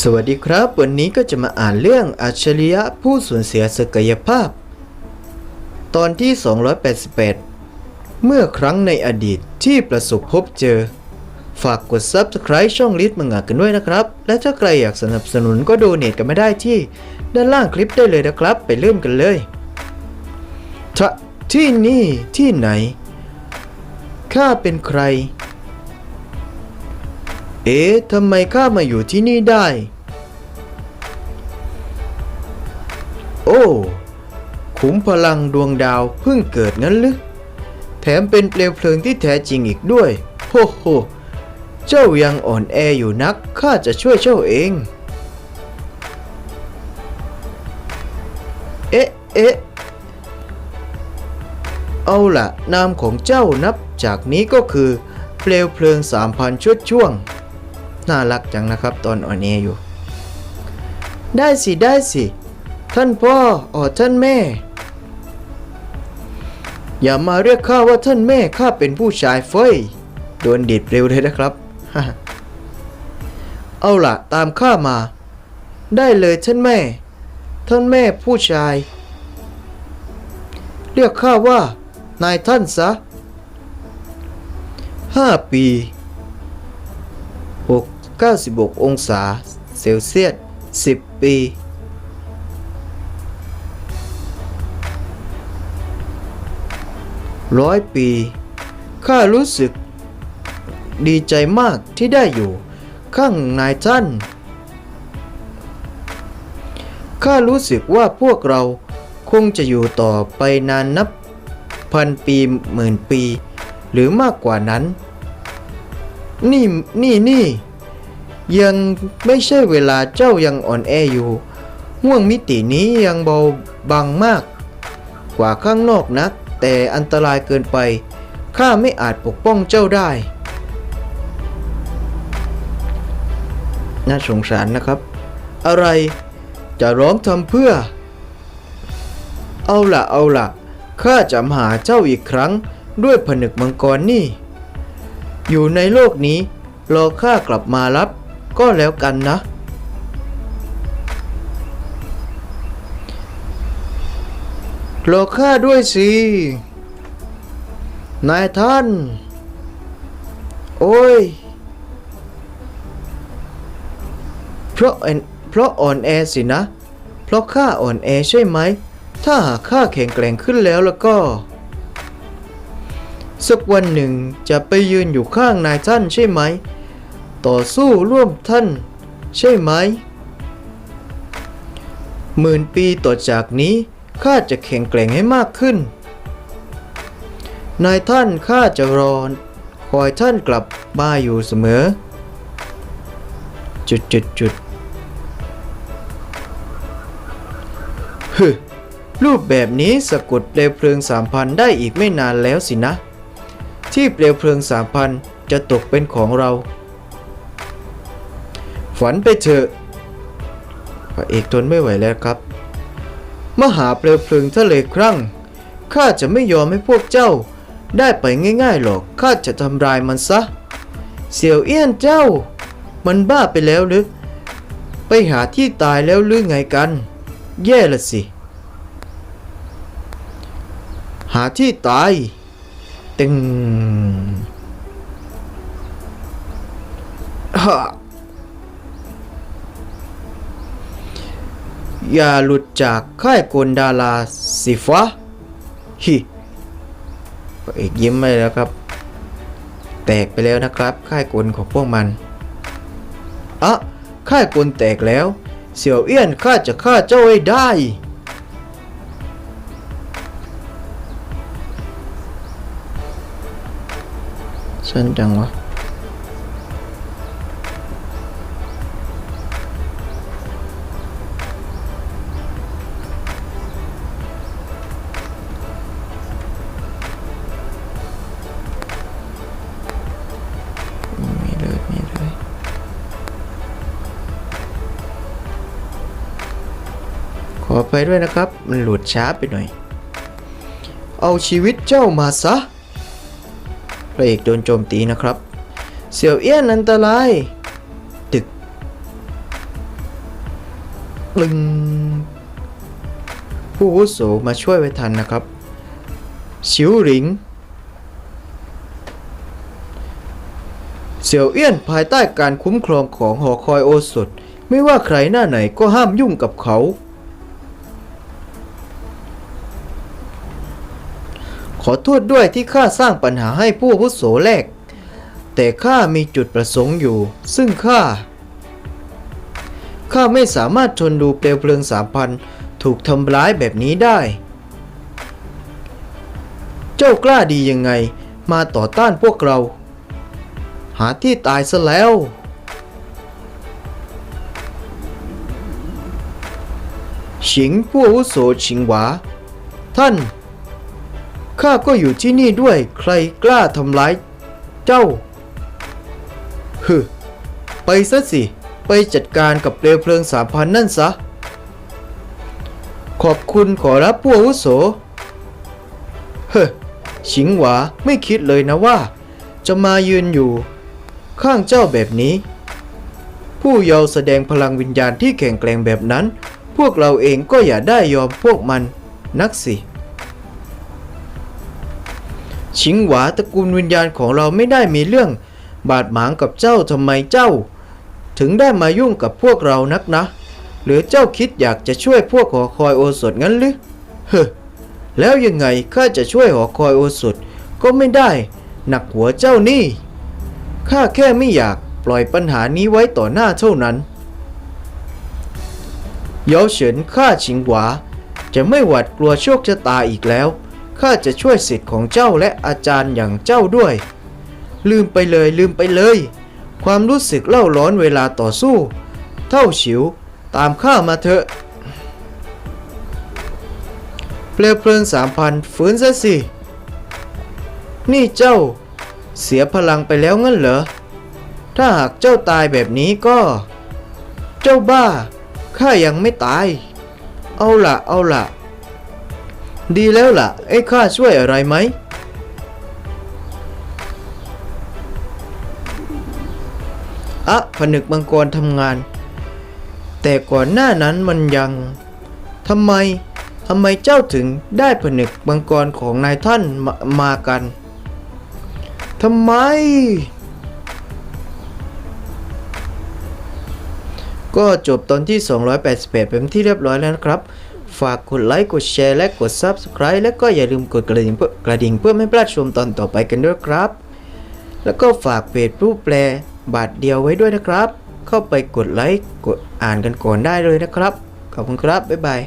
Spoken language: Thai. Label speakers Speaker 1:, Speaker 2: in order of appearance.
Speaker 1: สวัสดีครับ วันนี้ก็จะมาอ่านเรื่องอัจฉริยะผู้สูญเสียศักยภาพ ตอนที่ 288 เมื่อครั้งในอดีตที่ประสบพบเจอ ฝากกด Subscribe ช่องลิทมังงะกันด้วยนะครับ และถ้าใครอยากสนับสนุนก็โดเนทกันมาได้ที่ ด้านล่างคลิปได้เลยนะครับ ไปเริ่มกันเลยทะที่นี่ที่ไหน ข้าเป็นใคร เอ๊ะทำไมข้ามาอยู่ที่นี่ได้ โอ้ขุมพลังดวงดาวเพิ่งเกิดงั้นหรือแถมเป็นเปลวเพลิงที่แท้จริงอีกด้วยโฮโฮเจ้ายังอ่อนแออยู่นักข้าจะช่วยเจ้าเอง เอ๊ะเอ๊ะเอาละนามของเจ้านับจากนี้ก็คือ เปลวเพลิงสามพันชุดช่วง น่ารักจังนะครับ ตอนอ่อนแออยู่ ได้สิได้สิ ท่านพ่ออ๋อท่านแม่ อย่ามาเรียกข้าว่าท่านแม่ข้าเป็นผู้ชายเฟ้ยโดนดีดเร็วเลยนะครับ เอาล่ะ ตามข้ามา ได้เลยท่านแม่ ท่านแม่ผู้ชาย เรียกข้าว่า นายท่านซะห้าปี 96 องศาเซลเซียส 10 ปี ร้อยปี ข้ารู้สึกดีใจมากที่ได้อยู่ ข้างนายท่าน ข้ารู้สึกว่าพวกเราคงจะอยู่ต่อไปนานนับพันปีหมื่นปี หรือมากกว่านั้น นี่ นี่นี่ ยังไม่ใช่เวลาเจ้ายังอ่อนแออยู่ห่วงมิตินี้ยังเบาบางมาก กว่าข้างนอกนัก แต่อันตรายเกินไป ข้าไม่อาจปกป้องเจ้าได้ น่าสงสารนะครับ อะไรจะร้องทำเพื่อ เอาละเอาละข้าจะหาเจ้าอีกครั้งด้วยผนึกมังกรนี่ อยู่ในโลกนี้รอข้ากลับมารับ ก็แล้วกันนะ รอข้าด้วยสิ นายท่าน โอ้ย เพราะเอ็นเพราะอ่อนแอสินะ เพราะข้าอ่อนแอใช่ไหม ถ้าหากข้าแข็งแกร่งขึ้นแล้วแล้วก็สักวันหนึ่งจะไปยืนอยู่ข้างนายท่านใช่ไหม ต่อสู้ร่วมท่าน ใช่ไหมหมื่นปีต่อจากนี้ข้าจะแข็งแกร่งให้มากขึ้น นายท่านข้าจะรอคอยท่านกลับมาอยู่เสมอ จุดจุดจุดฮึรูปแบบนี้สะกดเปลวเพลิงสามพันได้อีกไม่นานแล้วสินะ ที่เปลวเพลิงสามพันจะตกเป็นของเรา ฝันไปเถอะพระเอกทนไม่ไหวแล้วครับ มหาเปลวเพลิงทะเลครั่งข้าจะไม่ยอมให้พวกเจ้า ได้ไปง่ายๆหรอกข้าจะทำลายมันซะ เสี่ยวเอี้ยนเจ้า มันบ้าไปแล้วหรือไปหาที่ตายแล้วหรือไงกัน แย่ละสิ หาที่ตายตึงฮะ อย่าหลุดจากค่ายกลดาราสิฟ้าฮิพระเอกยิ้มไปแล้วครับ แตกไปแล้วนะครับ ค่ายกลของพวกมันอะค่ายกลแตกแล้ว เสี่ยวเอี้ยนข้าจะฆ่าเจ้าให้ได้ สั้นจังวะ อไปด้วยนะครับ มันหลุดช้าไปหน่อย เอาชีวิตเจ้ามาซะพระเอกโดนโจมตีนะครับ เสี่ยวเอี้ยนอันตรายตึกตึงผู้วุโสมาช่วยไว้ทันนะครับ ชิวหลิง เสี่ยวเอี้ยนภายใต้การคุ้มครองของหอคอยโอสถ ไม่ว่าใครหน้าไหนก็ห้ามยุ่งกับเขา ขอโทษด้วยที่ข้าสร้างปัญหาให้ผู้อาวุโสแรก แต่ข้ามีจุดประสงค์อยู่ ซึ่งข้าข้าไม่สามารถทนดูเปลวเพลิงสามพันถูกทำร้ายแบบนี้ได้ เจ้ากล้าดียังไง มาต่อต้านพวกเรา หาที่ตายซะแล้วฉิงผู้อาวุโสฉิงหวา ท่าน ข้าก็อยู่ที่นี่ด้วยใครกล้าทำร้ายเจ้าฮึไปซะสิ ไปจัดการกับเปลวเพลิงสามพันนั่นซะ ขอบคุณขอรับผู้อาวุโส เฮ้อฉิงหวาไม่คิดเลยนะว่า จะมายืนอยู่ ข้างเจ้าแบบนี้ ผู้เยาว์แสดงพลังวิญญาณที่แข็งแกร่งแบบนั้น พวกเราเองก็อย่าได้ยอมพวกมันนักสิ ชิงหวาตระกูลวิญญาณของเราไม่ได้มีเรื่อง บาดหมางกับเจ้าทำไมเจ้า ถึงได้มายุ่งกับพวกเรานักนะ หรือเจ้าคิดอยากจะช่วยพวกหอคอยโอสถงั้นหรือเฮ้อแล้วยังไงข้าจะช่วยหอคอยโอสถก็ไม่ได้ หนักหัวเจ้านี่ข้าแค่ไม่อยากปล่อยปัญหานี้ไว้ต่อหน้าเท่านั้นเยาเฉินข้าชิงหวาจะไม่หวาดกลัวโชคชะตาอีกแล้ว ข้าจะช่วยสิทธิ์ของเจ้าและอาจารย์อย่างเจ้าด้วย ลืมไปเลยลืมไปเลย ความรู้สึกเล่าร้อนเวลาต่อสู้ เท่าฉิว ตามข้ามาเถอะเปลวเพลิงสามพันฟื้นซะสิ นี่เจ้า เสียพลังไปแล้วงั้นเหรอ ถ้าหากเจ้าตายแบบนี้ก็ เจ้าบ้า ข้ายังไม่ตาย เอาละเอาล่ะ ดีแล้วล่ะ ไอ้ข้าช่วยอะไรไหม อะผนึกมังกรทำงาน แต่ก่อนหน้านั้นมันยัง ทำไม ทำไมเจ้าถึงได้ผนึกมังกรของนายท่านมามากัน ทำไม ก็จบตอนที่ 288 เป็นที่เรียบร้อยแล้วนะครับ ฝากกดไลค์กดแชร์และกด Subscribe และก็อย่าลืมกดกระดิ่งเพื่อกระดิ่งเพื่อไม่พลาดชมตอนต่อไปกันด้วยครับ แล้วก็ฝากเพจผู้แปลบาทเดียวไว้ด้วยนะครับ เข้าไปกดไลค์กดอ่านกันก่อนได้เลยนะครับ ขอบคุณครับ บ๊ายบาย